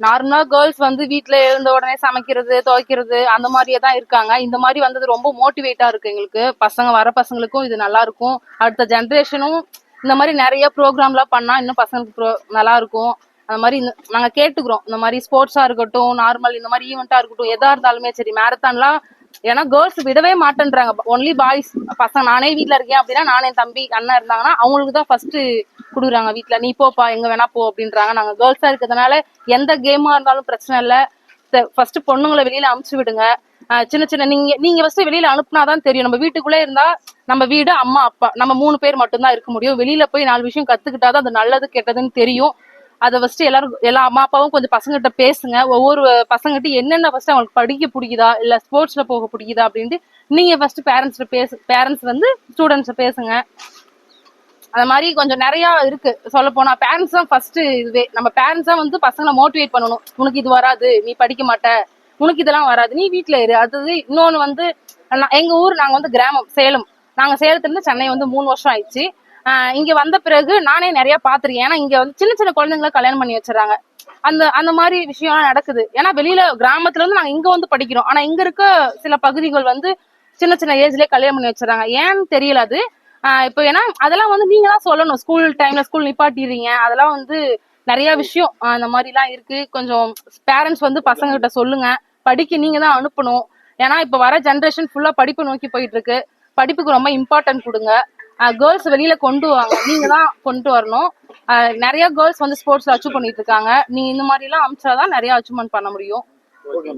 நார்மலா கேர்ள்ஸ் வந்து வீட்ல எழுந்த உடனே சமைக்கிறது துவைக்கிறது அந்த மாதிரியே தான் இருக்காங்க. இந்த மாதிரி வந்தது ரொம்ப மோட்டிவேட்டா இருக்கு எங்களுக்கு. பசங்க வர பசங்களுக்கும் இது நல்லா இருக்கும். அடுத்த ஜென்ரேஷனும் இந்த மாதிரி நிறைய ப்ரோக்ராம்லாம் பண்ணா இன்னும் பசங்களுக்கு நல்லா இருக்கும். அந்த மாதிரி நாங்க கேட்டுக்கிறோம். இந்த மாதிரி ஸ்போர்ட்ஸா இருக்கட்டும் நார்மல் இந்த மாதிரி ஈவெண்ட்டா இருக்கட்டும் எதா இருந்தாலுமே சரி மேரத்தான்லாம் ஏன்னா கேர்ள்ஸ் விடவே மாட்டேன்றாங்க. ஒன்லி பாய்ஸ் பசங்க நானே வீட்டுல இருக்கேன் அப்படின்னா நானே என் தம்பி அண்ணன் இருந்தாங்கன்னா அவங்களுக்கு தான் ஃபர்ஸ்ட் கொடுக்குறாங்க வீட்டுல நீ போப்பா எங்க வேணா போ அப்படின்றாங்க. நாங்க கேர்ள்ஸா இருக்கிறதுனால எந்த கேமா இருந்தாலும் பிரச்சனை இல்ல. ஃபர்ஸ்ட் பொண்ணுங்களை வெளியில அமுச்சு விடுங்க. சின்ன சின்ன நீங்க நீங்க ஃபர்ஸ்ட் வெளியில அனுப்புனாதான் தெரியும். நம்ம வீட்டுக்குள்ளே இருந்தா நம்ம வீடு அம்மா அப்பா நம்ம மூணு பேர் மட்டும்தான் இருக்க முடியும். வெளியில போய் நாலு விஷயம் கத்துக்கிட்டாதான் அது நல்லது கெட்டதுன்னு தெரியும். அதை ஃபர்ஸ்ட் எல்லாரும் எல்லா அம்மா அப்பாவும் கொஞ்சம் பசங்ககிட்ட பேசுங்க. ஒவ்வொரு பசங்கிட்ட என்னென்ன ஃபர்ஸ்ட் அவங்களுக்கு படிக்க பிடிக்குதா? இல்ல ஸ்போர்ட்ஸ்ல போக பிடிக்குதா? அப்படின்ட்டு நீங்க ஃபர்ஸ்ட் பேரண்ட்ஸ்ல பேசு பேரண்ட்ஸ் வந்து ஸ்டூடெண்ட்ஸை பேசுங்க. அந்த மாதிரி கொஞ்சம் நிறைய இருக்கு. சொல்ல போனா பேரண்ட்ஸ் தான் ஃபர்ஸ்ட் இதுவே. நம்ம பேரண்ட்ஸ் தான் வந்து பசங்களை மோட்டிவேட் பண்ணணும். உனக்கு இது வராது நீ படிக்க மாட்ட. உனக்கு இதெல்லாம் வராது. நீ வீட்டில் இரு. அது இன்னொன்னு வந்து நான் எங்க ஊர் நாங்க வந்து கிராமம் சேலம். நாங்க சேலத்துல இருந்து சென்னை வந்து மூணு வருஷம் ஆயிடுச்சு. இங்க வந்த பிறகு நானே நிறைய பாத்திருக்கேன் ஏன்னா இங்க வந்து சின்ன சின்ன குழந்தைங்கள கல்யாணம் பண்ணி வச்சிடறாங்க. அந்த அந்த மாதிரி விஷயம்லாம் நடக்குது. ஏன்னா வெளியில கிராமத்துல இருந்து நாங்க இங்க வந்து படிக்கிறோம். ஆனா இங்க இருக்க சில பகுதிகள் வந்து சின்ன சின்ன ஏஜ்லயே கல்யாணம் பண்ணி வச்சிடறாங்க. ஏன்னு தெரியல அது. ஆஹ் இப்போ ஏன்னா அதெல்லாம் வந்து நீங்க தான் சொல்லணும். ஸ்கூல் டைம்ல ஸ்கூல் நிப்பாட்டிடுறீங்க. அதெல்லாம் வந்து நிறைய விஷயம். அந்த அந்த மாதிரிலாம் இருக்கு. கொஞ்சம் பேரண்ட்ஸ் வந்து பசங்க கிட்ட சொல்லுங்க. படிக்க நீங்க தான் அனுப்பணும். ஏன்னா இப்போ வர ஜென்ரேஷன் ஃபுல்லா படிப்பு நோக்கி போயிட்டு இருக்கு. படிப்புக்கு ரொம்ப இம்பார்ட்டன்ட் கொடுங்க. கேர்ள்ஸ் வெளியில கொண்டு வாங்க. நீங்க தான் கொண்டு வரணும். நிறைய கேர்ள்ஸ் வந்து ஸ்போர்ட்ஸ்ல அச்சீவ் பண்ணிட்டு இருக்காங்க. நீங்க இந்த மாதிரி எல்லாம் அமைச்சாதான் நிறைய அச்சீவ்மெண்ட் பண்ண முடியும். ஓகே